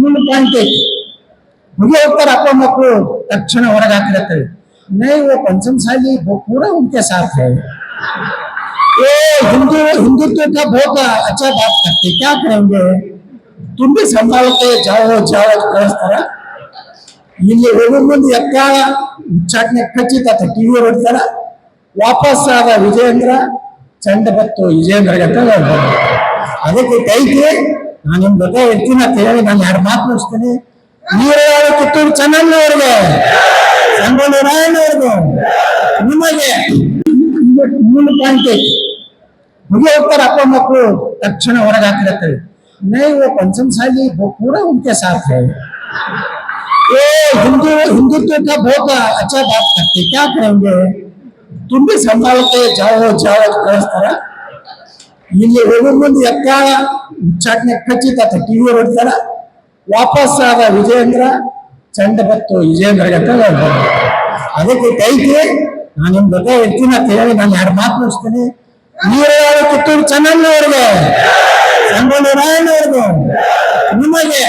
ಮೂರು ಪಾಯಿಂಟ್ ಐತಿ ಮುಗಿ ಹೋಗ್ತಾರೆ ಅಪ್ಪ ಮಕ್ಕಳು ತಕ್ಷಣ ಹೊರಗೆ ಹಾಕಿರತ್ತೇವೆ नहीं वो पंचम साली वो पूरा उनके साथ है ये हिंदू हिंदुत्व का बहुत अच्छा बात करते क्या करेंगे तुम भी संभाल के जाओ जाओ ಕಳಿಸ್ತಾರ ಇಲ್ಲಿ ಹೋಗೋ ಮುಂದೆ ಎಕ್ಕ ಉಚ್ಚಾಟನೆ ಖಚಿತ ಟಿವಿ ಹೊಡ್ತಾರ ವಾಪಸ್ ಆದ ವಿಜೇಂದ್ರ ಚಂಡ ಬತ್ತು ವಿಜೇಂದ್ರ ಅಂತ ಹೇಳ್ಬೋದು ಅದಕ್ಕೆ ಕೈಗೆ ನಾನು ನಿಮ್ ಜೊತೆ ಇರ್ತೀನಿ ಅಂತ ಹೇಳಿ ನಾನು ಎರಡು ಮಾತು ಮುಗಿಸ್ತೀನಿ ನೀರು ಕಿತ್ತೂರು ಚೆನ್ನಣ್ಣವ್ರಿಗೆ ಸಂಗೊಳ್ಳಿ ರಾಯಣ್ಣವ್ರಿಗೆ ನಿಮಗೆ ಮೂರು ಪಾಯಿಂಟ್ ಐತಿ ಮುಗಿ ಹೋಗ್ತಾರೆ ಅಪ್ಪ ಮಕ್ಕಳು ತಕ್ಷಣ ಹೊರಗೆ ಹಾಕಿರತ್ತೇವೆ नहीं वो पंचम साली वो पूरा उनके साथ है ये हिंदू हिंदुत्व का बहुत अच्छा बात करते क्या करेंगे तुम भी संभाल के जाओ जाओ ಕಳಿಸ್ತಾರ ಇಲ್ಲಿ ಹೋಗೋ ಮುಂದೆ ಎಕ್ಕ ಉಚ್ಚಾಟನೆ ಖಚಿತ ಟಿವಿ ಹೊಡ್ತಾರ ವಾಪಸ್ ಆದ ವಿಜೇಂದ್ರ ಚಂಡ ಬತ್ತು ವಿಜೇಂದ್ರ ಅಂತ ಅದಕ್ಕೆ ಕೈಗೆ, ನಾನು ನಿಮ್ ಜೊತೆ ಇರ್ತೀನಿ ಅಂತ ಹೇಳಿ ನಾನು ಎರಡು ಮಾತು ಮುಗಿಸ್ತೀನಿ ನೀರು ಕಿತ್ತೂರು ಚೆನ್ನಣ್ಣವ್ರಿಗೆ? ಸಂಗೊಳ್ಳಿ ರಾಯಣ್ಣವ್ರಿಗೆ. ನಿಮಗೆ